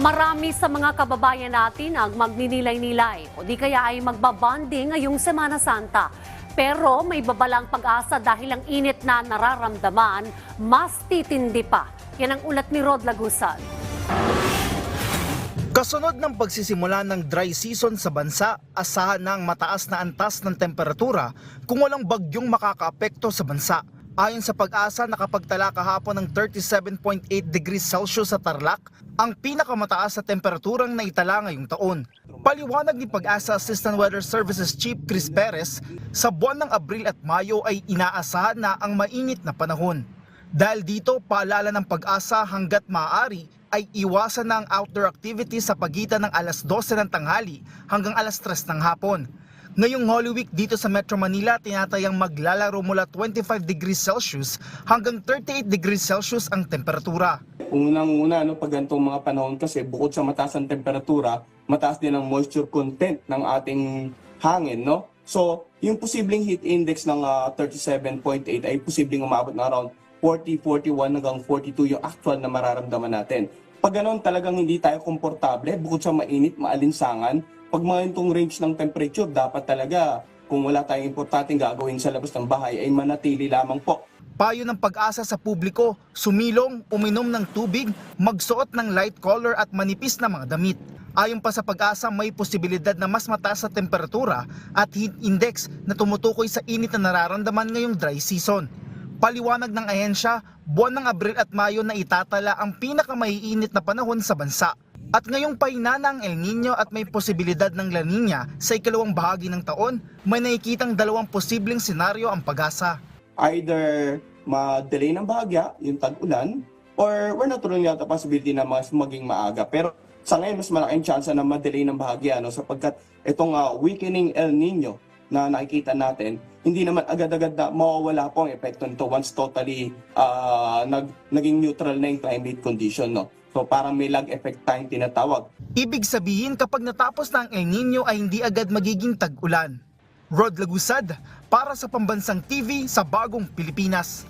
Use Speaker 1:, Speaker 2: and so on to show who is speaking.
Speaker 1: Marami sa mga kababayan natin ang magninilay-nilay o di kaya ay magbabanding ngayong Semana Santa. Pero may babalang pag-asa dahil ang init na nararamdaman, mas titindi pa. Yan ang ulat ni Rod Lagusad.
Speaker 2: Kasunod ng pagsisimula ng dry season sa bansa, asahan ng mataas na antas ng temperatura kung walang bagyong makakaapekto sa bansa. Ayon sa pag-asa, nakapagtala kahapon ng 37.8 degrees Celsius sa Tarlac, ang pinakamataas na temperaturang naitala ngayong taon. Paliwanag ni Pag-asa Assistant Weather Services Chief Chris Perez, sa buwan ng Abril at Mayo ay inaasahan na ang mainit na panahon. Dahil dito, paalala ng pag-asa hanggat maaari ay iwasan na ang outdoor activity sa pagitan ng alas 12 ng tanghali hanggang alas 3 ng hapon. Ngayong Holy Week dito sa Metro Manila, tinatayang maglalaro mula 25 degrees Celsius hanggang 38 degrees Celsius ang temperatura.
Speaker 3: Unang-una, no, pag ganitong mga panahon kasi bukod sa mataas ang temperatura, mataas din ang moisture content ng ating hangin. No? So, yung posibleng heat index ng ah, 37.8 ay posibleng umabot ng around 40, 41 hanggang 42 yung actual na mararamdaman natin. Pag ganon talagang hindi tayo komportable, bukod sa mainit, maalinsangan, pag mga range ng temperature, dapat talaga kung wala tayong importanteng gagawin sa labas ng bahay ay manatili lamang po
Speaker 2: Payo ng pag-asa sa publiko, sumilong, uminom ng tubig, magsuot ng light color at manipis na mga damit. Ayon pa sa pag-asa, may posibilidad na mas mataas sa temperatura at heat index na tumutukoy sa init na nararamdaman ngayong dry season. Paliwanag ng ahensya, buwan ng Abril at Mayo na itatala ang pinakamaiinit na panahon sa bansa. At ngayong pahinana ang El Nino at may posibilidad ng La Nina sa ikalawang bahagi ng taon, may nakikitang dalawang posibleng senaryo ang pag-asa.
Speaker 3: either ma-delay ng bahagya, yung tag-ulan, or we're not ruling out possibility na mas maging maaga. Pero sa ngayon, mas malaking chance na ma-delay ng bahagya no? sapagkat itong ah, weakening El Nino na nakikita natin, hindi naman agad-agad na mawawala po ang epekto nito once totally ah, nag, naging neutral na yung climate condition. No? So parang may lag effect tayong tinatawag.
Speaker 2: Ibig sabihin kapag natapos na ang El Nino ay hindi agad magiging tag-ulan. Rod Lagusad para sa Pambansang TV sa Bagong Pilipinas.